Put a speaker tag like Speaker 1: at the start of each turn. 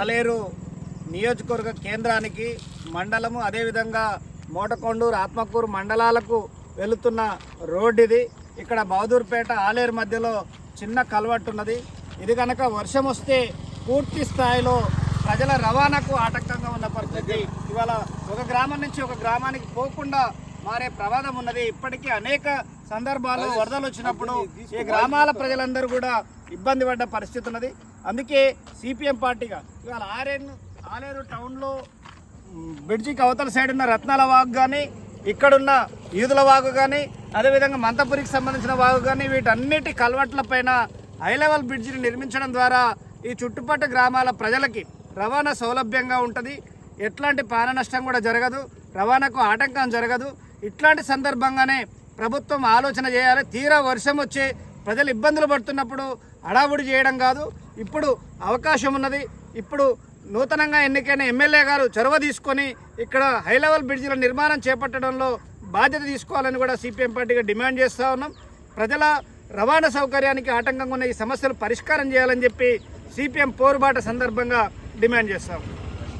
Speaker 1: ఆలేరు నియోజకవర్గ కేంద్రానికి మండలము అదేవిధంగా మోటకొండూరు ఆత్మకూరు మండలాలకు వెళుతున్న రోడ్డు ఇది ఇక్కడ బహదూర్పేట ఆలేరు మధ్యలో చిన్న కలవట్టు ఉన్నది. ఇది కనుక వర్షం వస్తే పూర్తి స్థాయిలో ప్రజల రవాణాకు ఆటంకంగా ఉన్న పరిస్థితి. ఇవాళ ఒక గ్రామం నుంచి ఒక గ్రామానికి పోకుండా మారే ప్రమాదం ఉన్నది. ఇప్పటికీ అనేక సందర్భాల్లో వరదలు వచ్చినప్పుడు ఈ గ్రామాల ప్రజలందరూ కూడా ఇబ్బంది పడ్డ పరిస్థితి ఉన్నది. అందుకే సిపిఎం పార్టీగా ఇవాళ ఆరేరు ఆలేరు టౌన్లో బ్రిడ్జికి అవతల సైడ్ ఉన్న రత్నాల వాగు కానీ ఇక్కడున్న ఈదుల వాగు కానీ అదేవిధంగా మంతపురికి సంబంధించిన వాగు కానీ వీటన్నిటి కల్వట్లపైన హై లెవెల్ బ్రిడ్జిని నిర్మించడం ద్వారా ఈ చుట్టుపక్కల గ్రామాల ప్రజలకి రవాణా సౌలభ్యంగా ఉంటుంది. ఎట్లాంటి ప్రాణ నష్టం కూడా జరగదు. రవాణాకు ఆటంకం జరగదు. ఇట్లాంటి సందర్భంగానే ప్రభుత్వం ఆలోచన చేయాలి. తీరా వర్షం వచ్చి ప్రజలు ఇబ్బందులు పడుతున్నప్పుడు హడావుడి చేయడం కాదు. ఇప్పుడు అవకాశం ఉన్నది. ఇప్పుడు నూతనంగా ఎన్నికైన ఎమ్మెల్యే గారు చొరవ తీసుకొని ఇక్కడ హై లెవెల్ బ్రిడ్జిల నిర్మాణం చేపట్టడంలో బాధ్యత తీసుకోవాలని కూడా సిపిఎం పార్టీగా డిమాండ్ చేస్తూ ఉన్నాం. ప్రజల రవాణా సౌకర్యానికి ఆటంకంగా ఉన్న ఈ సమస్యలు పరిష్కారం చేయాలని చెప్పి సిపిఎం పోరుబాట సందర్భంగా డిమాండ్ చేస్తాం